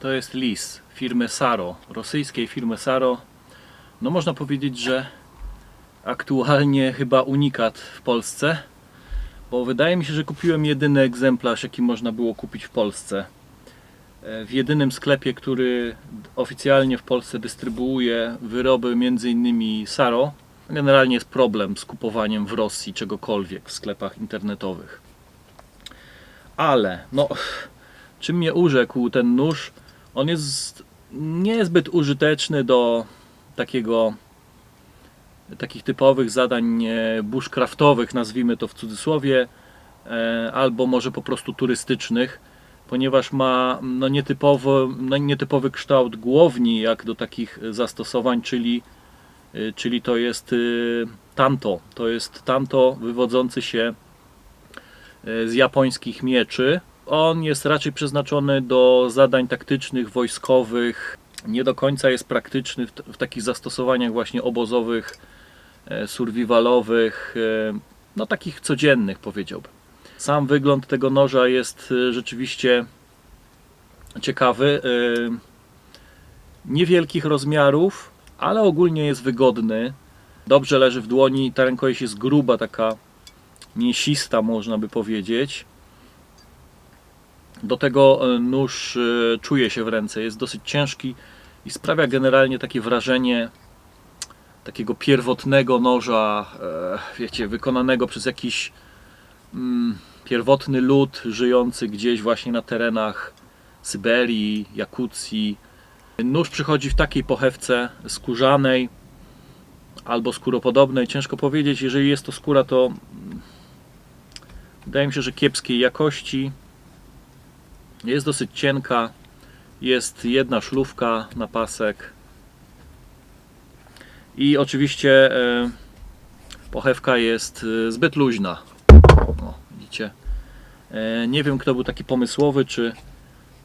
To jest lis firmy Saro, rosyjskiej firmy Saro. No można powiedzieć, że aktualnie chyba unikat w Polsce, bo wydaje mi się, że kupiłem jedyny egzemplarz, jaki można było kupić w Polsce. E, W jedynym sklepie, który oficjalnie w Polsce dystrybuuje wyroby m.in. Saro. Generalnie jest problem z kupowaniem w Rosji czegokolwiek w sklepach internetowych. Ale, no, czym mnie urzekł ten nóż? On jest niezbyt użyteczny do takiego takich typowych zadań bushcraftowych, nazwijmy to w cudzysłowie, e, albo może po prostu turystycznych, ponieważ ma no, nietypowy, no, nietypowy kształt głowni jak do takich zastosowań, czyli, e, czyli to jest e, tanto. To jest tanto wywodzący się z japońskich mieczy. On jest raczej przeznaczony do zadań taktycznych, wojskowych. Nie do końca jest praktyczny w, w takich zastosowaniach właśnie obozowych, e, survivalowych, e, no takich codziennych powiedziałbym. Sam wygląd tego noża jest e, rzeczywiście ciekawy. e, Niewielkich rozmiarów, ale ogólnie jest wygodny. Dobrze leży w dłoni. Ta rękojeść jest gruba, taka mięsista, można by powiedzieć. Do tego e, nóż e, czuje się w ręce, jest dosyć ciężki i sprawia generalnie takie wrażenie takiego pierwotnego noża, e, wiecie, wykonanego przez jakiś mm, pierwotny lud żyjący gdzieś właśnie na terenach Syberii, Jakucji. Nóż przychodzi w takiej pochewce skórzanej albo skóropodobnej. Ciężko powiedzieć, jeżeli jest to skóra, to mm, wydaje mi się, że kiepskiej jakości. Jest dosyć cienka. Jest jedna szlufka na pasek. I oczywiście e, pochewka jest e, zbyt luźna. O, widzicie? E, nie wiem, kto był taki pomysłowy, czy,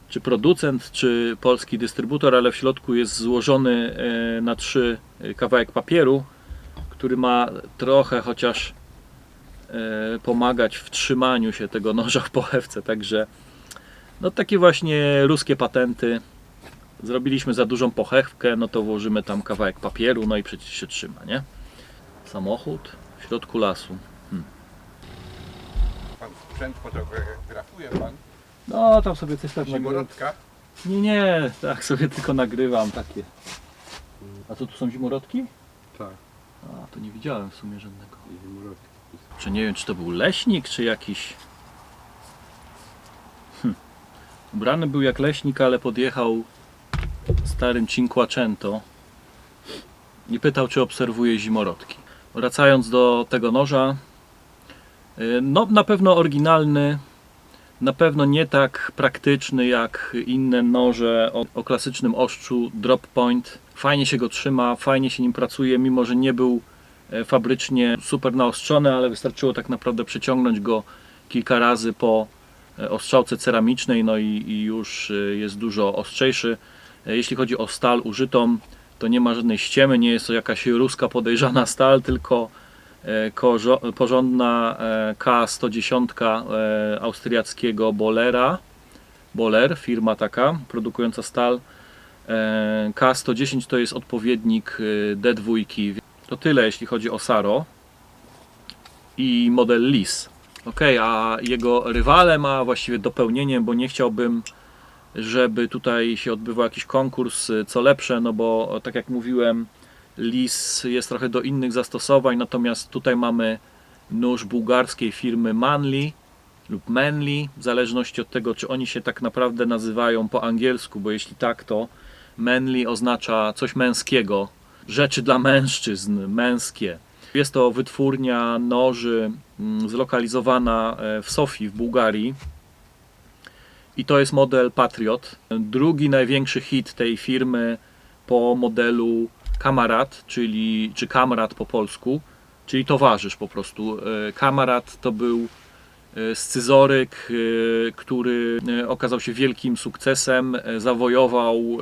czy producent, czy polski dystrybutor, ale w środku jest złożony na trzy kawałek papieru, który ma trochę chociaż pomagać w trzymaniu się tego noża w pochewce. Także no takie właśnie ruskie patenty. Zrobiliśmy za dużą pochewkę, no to włożymy tam kawałek papieru, no i przecież się trzyma, nie? Samochód w środku lasu. Pan sprzęt fotografuje pan? No, tam sobie coś tak Zimorodka? Nie, nie, tak sobie tylko nagrywam takie. A co tu są zimorodki? Tak, A, to nie widziałem w sumie żadnego. zimorodki. Czy nie wiem, czy to był leśnik, czy jakiś. Ubrany był jak leśnik, ale podjechał starym Cinquecento i pytał, czy obserwuje zimorodki. Wracając do tego noża, y, no na pewno oryginalny, na pewno nie tak praktyczny jak inne noże o, o klasycznym ostrzu drop point. Fajnie się go trzyma, fajnie się nim pracuje, mimo że nie był e, fabrycznie super naostrzony, ale wystarczyło tak naprawdę przeciągnąć go kilka razy po e, ostrzałce ceramicznej, no i, i już e, jest dużo ostrzejszy. E, Jeśli chodzi o stal użytą, to nie ma żadnej ściemy, nie jest to jakaś ruska podejrzana stal, tylko porządna e, K110 e, austriackiego Bolera. Boler, firma taka, produkująca stal. E, K110 to jest odpowiednik e, D2. To tyle, jeśli chodzi o Saro i model LIS. Ok, a jego rywalem, a właściwie dopełnieniem, bo nie chciałbym, żeby tutaj się odbywał jakiś konkurs, y, co lepsze, no bo tak jak mówiłem, LIS jest trochę do innych zastosowań, natomiast tutaj mamy nóż bułgarskiej firmy Manly lub Manly, w zależności od tego, czy oni się tak naprawdę nazywają po angielsku, bo jeśli tak, to Manly oznacza coś męskiego, rzeczy dla mężczyzn, męskie. Jest to wytwórnia noży mm, zlokalizowana e, w Sofii w Bułgarii. I to jest model Patriot. Drugi największy hit tej firmy po modelu Kamarad, czyli czy Kamrat po polsku, czyli towarzysz po prostu. E, Kamarad to był e, scyzoryk, który okazał się wielkim sukcesem, zawojował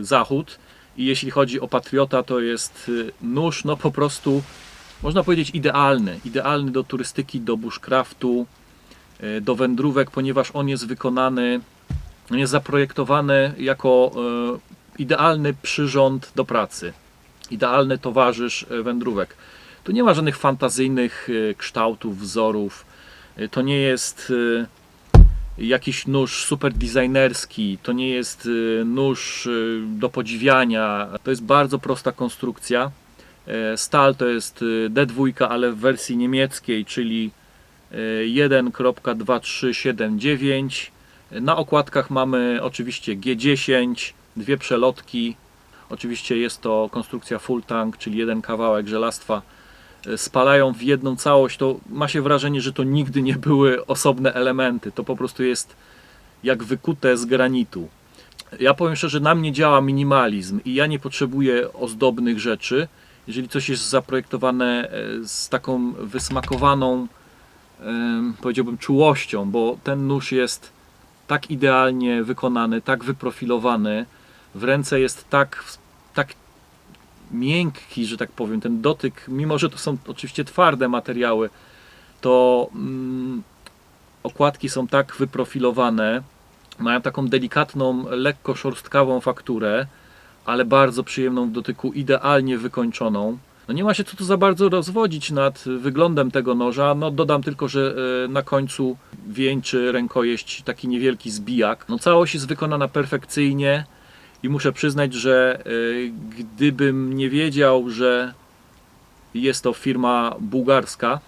Zachód. I jeśli chodzi o Patriota, to jest nóż, no po prostu można powiedzieć idealny. Idealny do turystyki, do bushcraftu, e, do wędrówek, ponieważ on jest wykonany On jest zaprojektowany jako e, idealny przyrząd do pracy, idealny towarzysz e, wędrówek. Tu nie ma żadnych fantazyjnych kształtów, wzorów. To nie jest jakiś nóż super designerski, to nie jest nóż do podziwiania. To jest bardzo prosta konstrukcja. E, Stal to jest e, D2, ale w wersji niemieckiej, czyli e, 1.2379. Na okładkach mamy oczywiście G10, dwie przelotki. Oczywiście jest to konstrukcja full tank, czyli jeden kawałek żelastwa. E, Spalają w jedną całość. To ma się wrażenie, że to nigdy nie były osobne elementy. To po prostu jest jak wykute z granitu. Ja powiem szczerze, na mnie działa minimalizm i ja nie potrzebuję ozdobnych rzeczy. Jeżeli coś jest zaprojektowane e, z taką wysmakowaną, powiedziałbym, czułością, bo ten nóż jest tak idealnie wykonany, tak wyprofilowany, w ręce jest tak, tak miękki, że tak powiem, ten dotyk, mimo że to są oczywiście twarde materiały, to mm, okładki są tak wyprofilowane, mają taką delikatną, lekko szorstkawą fakturę, ale bardzo przyjemną w dotyku, idealnie wykończoną. No nie ma się co tu za bardzo rozwodzić nad wyglądem tego noża. No dodam tylko, że e, na końcu wieńczy rękojeść taki niewielki zbijak. No całość jest wykonana perfekcyjnie i muszę przyznać, że e, gdybym nie wiedział, że jest to firma bułgarska,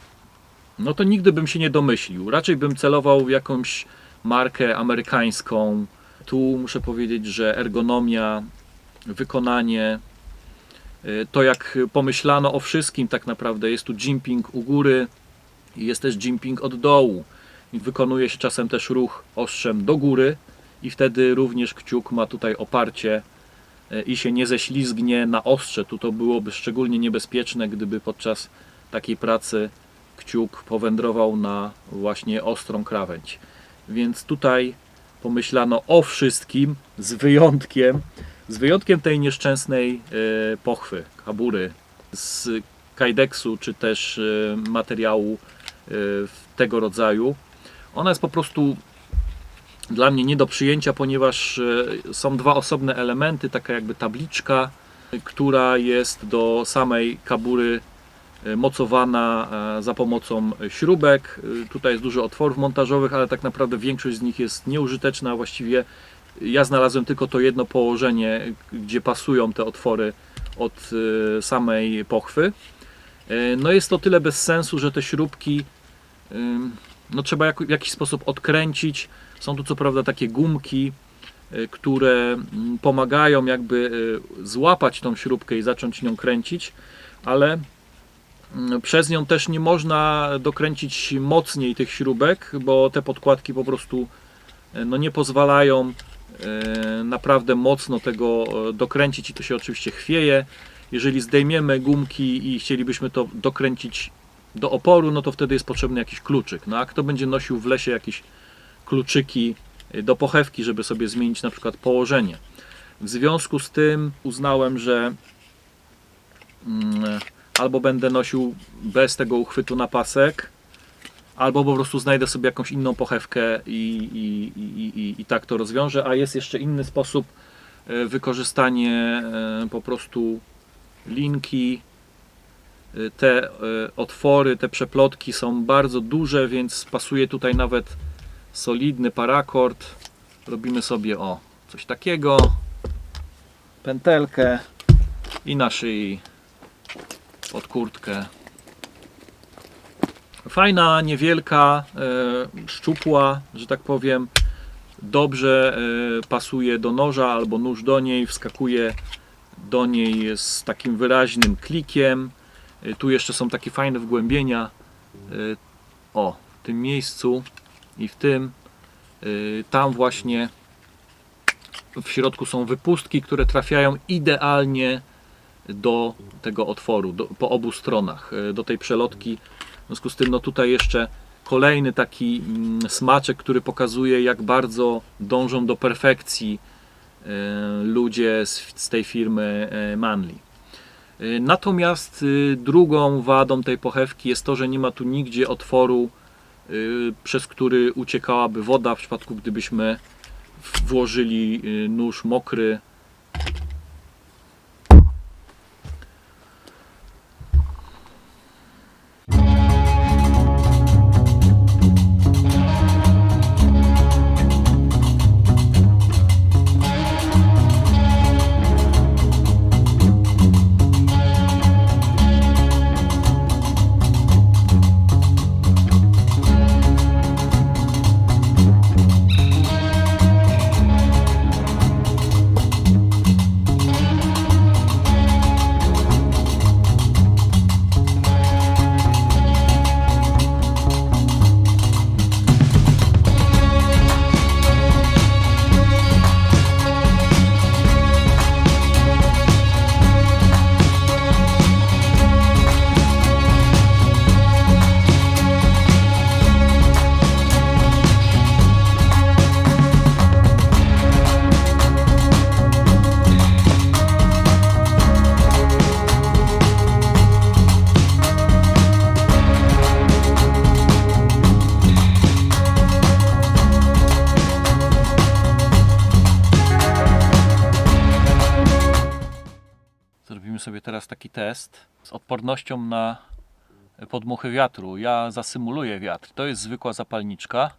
no to nigdy bym się nie domyślił. Raczej bym celował w jakąś markę amerykańską. Tu muszę powiedzieć, że ergonomia, wykonanie, y, to jak pomyślano o wszystkim tak naprawdę. Jest tu jimping u góry i jest też jimping od dołu. Wykonuje się czasem też ruch ostrzem do góry i wtedy również kciuk ma tutaj oparcie y, i się nie ześlizgnie na ostrze. Tu to byłoby szczególnie niebezpieczne, gdyby podczas takiej pracy kciuk powędrował na właśnie ostrą krawędź. Więc tutaj pomyślano o wszystkim z wyjątkiem z wyjątkiem tej nieszczęsnej e, pochwy, kabury z kajdeksu czy też e, materiału e, tego rodzaju. Ona jest po prostu dla mnie nie do przyjęcia, ponieważ są dwa osobne elementy, taka jakby tabliczka, która jest do samej kabury mocowana za pomocą śrubek. Tutaj jest dużo otworów montażowych, ale tak naprawdę większość z nich jest nieużyteczna. Właściwie ja znalazłem tylko to jedno położenie, gdzie pasują te otwory od e, samej pochwy. E, No jest to tyle bez sensu, że te śrubki ym, no trzeba w jakiś sposób odkręcić. Są tu co prawda takie gumki, e, które mm, pomagają jakby e, złapać tą śrubkę i zacząć nią kręcić, ale mm, przez nią też nie można dokręcić mocniej tych śrubek, bo te podkładki po prostu e, no nie pozwalają e, naprawdę mocno tego e, dokręcić i to się oczywiście chwieje. Jeżeli zdejmiemy gumki i chcielibyśmy to dokręcić do oporu, no to wtedy jest potrzebny jakiś kluczyk. No a kto będzie nosił w lesie jakieś kluczyki e, do pochewki, żeby sobie zmienić na przykład położenie. W związku z tym uznałem, że mm, albo będę nosił bez tego uchwytu na pasek, albo po prostu znajdę sobie jakąś inną pochewkę i, i, i, i, i tak to rozwiążę. A jest jeszcze inny sposób e, wykorzystanie e, po prostu linki. E, Te otwory, te przeplotki są bardzo duże, więc pasuje tutaj nawet solidny parakord. Robimy sobie o coś takiego, pętelkę i na szyi pod kurtkę Fajna, niewielka, e, szczupła, że tak powiem. Dobrze e, pasuje do noża albo nóż do niej, wskakuje do niej z takim wyraźnym klikiem. E, tu jeszcze są takie fajne wgłębienia. O, w tym miejscu i w tym. Tam właśnie w środku są wypustki, które trafiają idealnie do tego otworu, do, po obu stronach, do tej przelotki. W związku z tym, no tutaj jeszcze kolejny taki mm, smaczek, który pokazuje, jak bardzo dążą do perfekcji e, ludzie z, tej firmy e, Manly. E, Natomiast drugą wadą tej pochewki jest to, że nie ma tu nigdzie otworu, przez który uciekałaby woda w przypadku, gdybyśmy włożyli nóż mokry. Test z odpornością na podmuchy wiatru. Ja zasymuluję wiatr. To jest zwykła zapalniczka.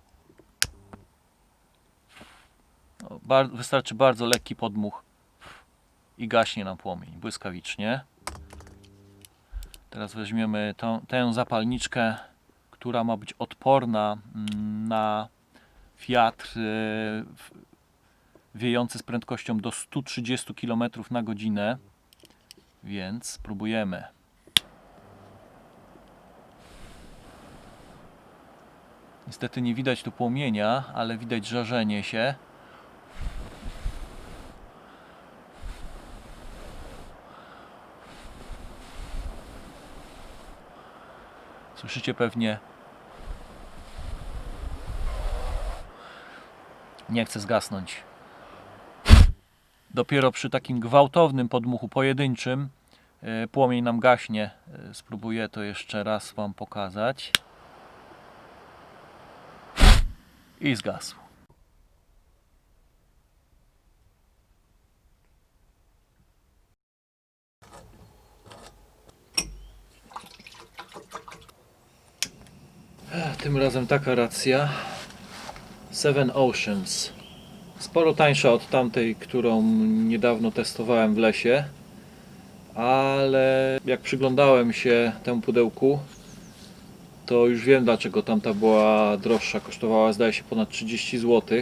No, wystarczy bardzo lekki podmuch i gaśnie nam płomień błyskawicznie. Teraz weźmiemy tą, tę zapalniczkę, która ma być odporna mm, na wiatr e, wiejący z prędkością do 130 km na godzinę. Więc spróbujemy. Niestety nie widać tu płomienia, ale widać żarzenie się. Słyszycie pewnie. Nie chcę zgasnąć. Dopiero przy takim gwałtownym podmuchu pojedynczym płomień nam gaśnie. E, Spróbuję to jeszcze raz Wam pokazać. I zgasł. Ech, Tym razem taka racja. Seven Oceans. Sporo tańsza od tamtej, którą niedawno testowałem w lesie. Ale jak przyglądałem się temu pudełku, to już wiem dlaczego tamta była droższa. Kosztowała zdaje się ponad 30 zł.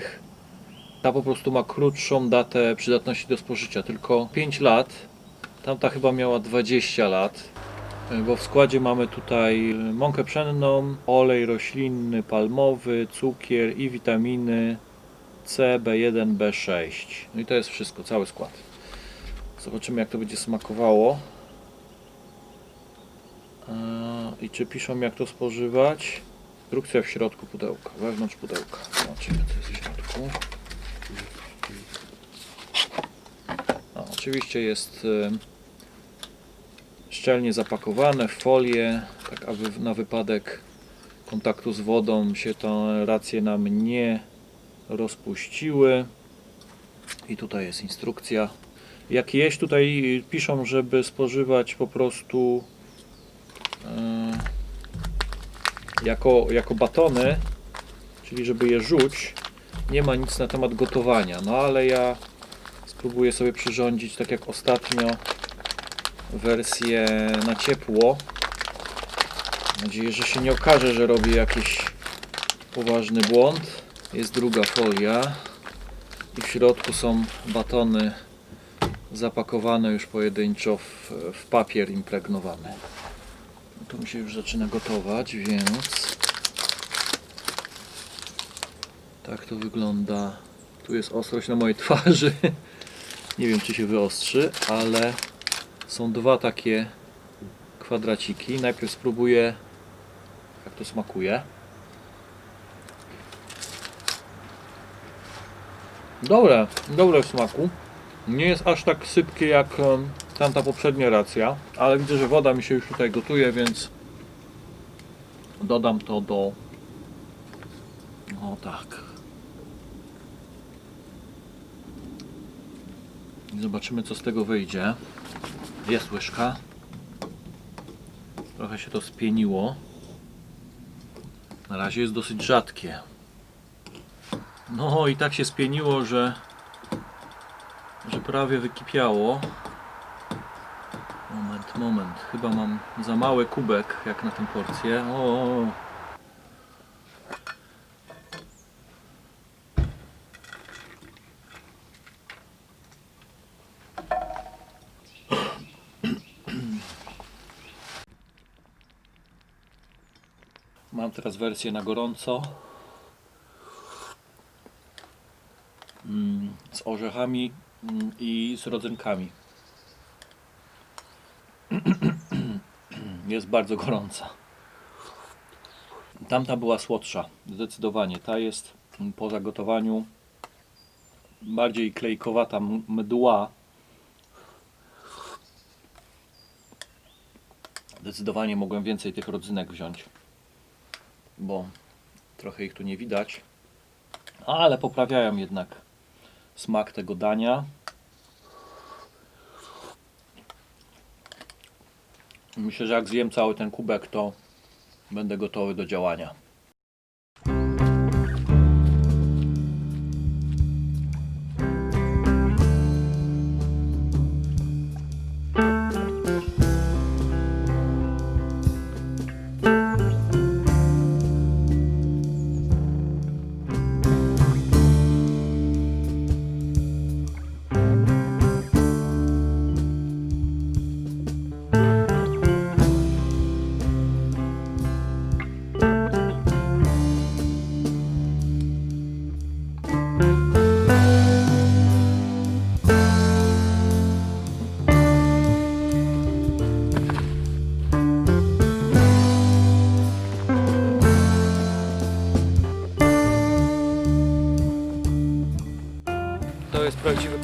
Ta po prostu ma krótszą datę przydatności do spożycia, tylko 5 lat. Tamta chyba miała 20 lat. Bo w składzie mamy tutaj mąkę pszenną, olej roślinny, palmowy, cukier i witaminy C, B1, B6. No i to jest wszystko, cały skład. Zobaczymy jak to będzie smakowało. Eee, I czy piszą jak to spożywać? Instrukcja w środku pudełka, wewnątrz pudełka. Zobaczymy co jest w środku. No, oczywiście jest em, szczelnie zapakowane w folię, tak aby na wypadek kontaktu z wodą się te racje nam nie rozpuściły. I tutaj jest instrukcja. Jak jeść, tutaj piszą, żeby spożywać po prostu e, jako, jako batony, czyli żeby je rzuć. Nie ma nic na temat gotowania, no ale ja spróbuję sobie przyrządzić tak jak ostatnio wersję na ciepło. Mam nadzieję, że się nie okaże, że robię jakiś poważny błąd. Jest druga folia i w środku są batony zapakowane już pojedynczo w, w papier impregnowany. No to mi się już zaczyna gotować, więc tak to wygląda. Tu jest ostrość na mojej twarzy. Nie wiem, czy się wyostrzy, ale są dwa takie kwadraciki. Najpierw spróbuję, jak to smakuje. Dobre, dobre w smaku. Nie jest aż tak sypkie jak tamta poprzednia racja, ale widzę, że woda mi się już tutaj gotuje, więc dodam to do. O tak. Zobaczymy co z tego wyjdzie. Jest łyżka. Trochę się to spieniło. Na razie jest dosyć rzadkie. No i tak się spieniło, że prawie wykipiało. Moment, moment. Chyba mam za mały kubek jak na tę porcję. O. Mam teraz wersję na gorąco. Mm, z orzechami i z rodzynkami. Jest bardzo gorąca. Tamta była słodsza, zdecydowanie. Ta jest po zagotowaniu bardziej klejkowata, mdła. Zdecydowanie mogłem więcej tych rodzynek wziąć, bo trochę ich tu nie widać, ale poprawiają jednak smak tego dania. Myślę, że jak zjem cały ten kubek, to będę gotowy do działania.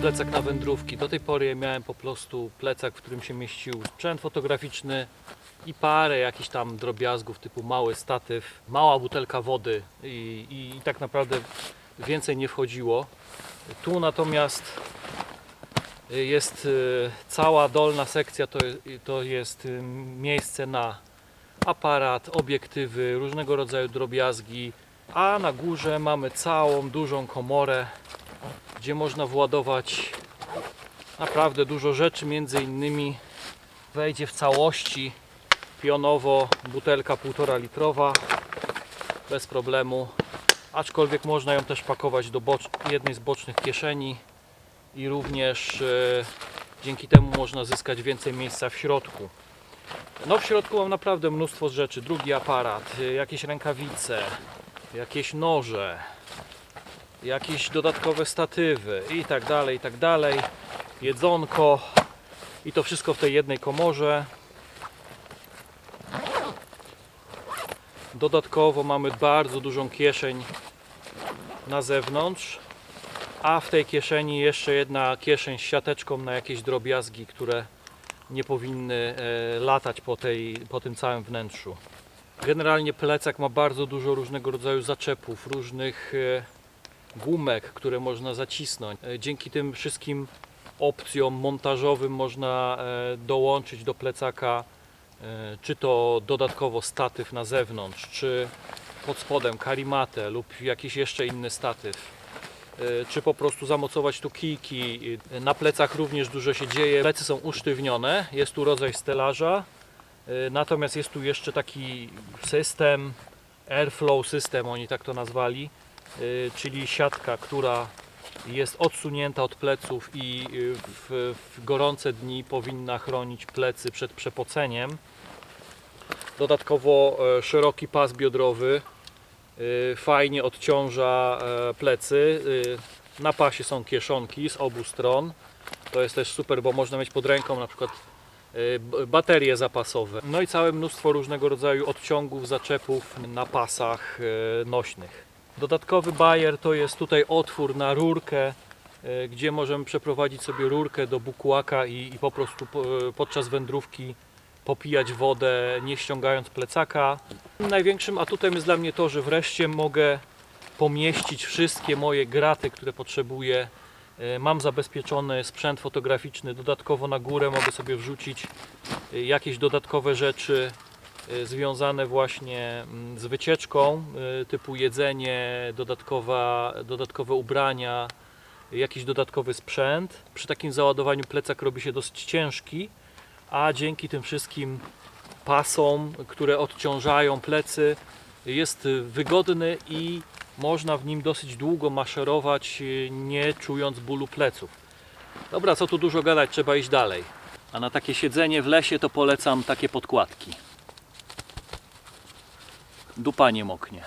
Plecak na wędrówki. Do tej pory miałem po prostu plecak, w którym się mieścił sprzęt fotograficzny i parę jakichś tam drobiazgów typu mały statyw, mała butelka wody i, i, i tak naprawdę więcej nie wchodziło. Tu natomiast jest y, cała dolna sekcja, to, to jest y, miejsce na aparat, obiektywy, różnego rodzaju drobiazgi, a na górze mamy całą dużą komorę gdzie można władować naprawdę dużo rzeczy, między innymi wejdzie w całości pionowo butelka 1,5 litrowa bez problemu. Aczkolwiek można ją też pakować do jednej z bocznych kieszeni i również e, dzięki temu można zyskać więcej miejsca w środku. No w środku mam naprawdę mnóstwo rzeczy. Drugi aparat, e, jakieś rękawice jakieś noże jakieś dodatkowe statywy i tak dalej, i tak dalej. Jedzonko i to wszystko w tej jednej komorze. Dodatkowo mamy bardzo dużą kieszeń na zewnątrz, a w tej kieszeni jeszcze jedna kieszeń z siateczką na jakieś drobiazgi, które nie powinny e, latać po, tej, po tym całym wnętrzu. Generalnie plecak ma bardzo dużo różnego rodzaju zaczepów, różnych e, gumek, które można zacisnąć. E, Dzięki tym wszystkim opcjom montażowym można e, dołączyć do plecaka e, czy to dodatkowo statyw na zewnątrz, czy pod spodem karimatę lub jakiś jeszcze inny statyw. Czy po prostu zamocować tu kijki. Na plecach również dużo się dzieje. Plecy są usztywnione, jest tu rodzaj stelaża. Natomiast jest tu jeszcze taki system, airflow system, oni tak to nazwali, czyli siatka, która jest odsunięta od pleców i y, w, w gorące dni powinna chronić plecy przed przepoceniem. Dodatkowo e, szeroki pas biodrowy y, fajnie odciąża e, plecy. Y, Na pasie są kieszonki z obu stron. To jest też super, bo można mieć pod ręką na przykład y, b- baterie zapasowe. No i całe mnóstwo różnego rodzaju odciągów, zaczepów na pasach y, nośnych. Dodatkowy bajer to jest tutaj otwór na rurkę, y, gdzie możemy przeprowadzić sobie rurkę do bukłaka i, i po prostu po, podczas wędrówki popijać wodę, nie ściągając plecaka. Największym atutem jest dla mnie to, że wreszcie mogę pomieścić wszystkie moje graty, które potrzebuję. E, Mam zabezpieczony sprzęt fotograficzny, dodatkowo na górę mogę sobie wrzucić e, jakieś dodatkowe rzeczy. e, związane właśnie mm, z wycieczką, e, typu jedzenie, dodatkowa, dodatkowe ubrania, jakiś dodatkowy sprzęt. Przy takim załadowaniu plecak robi się dosyć ciężki, a dzięki tym wszystkim pasom, które odciążają plecy, jest wygodny i można w nim dosyć długo maszerować, e, nie czując bólu pleców. Dobra, co tu dużo gadać, trzeba iść dalej. A na takie siedzenie w lesie to polecam takie podkładki. Dupa nie moknie.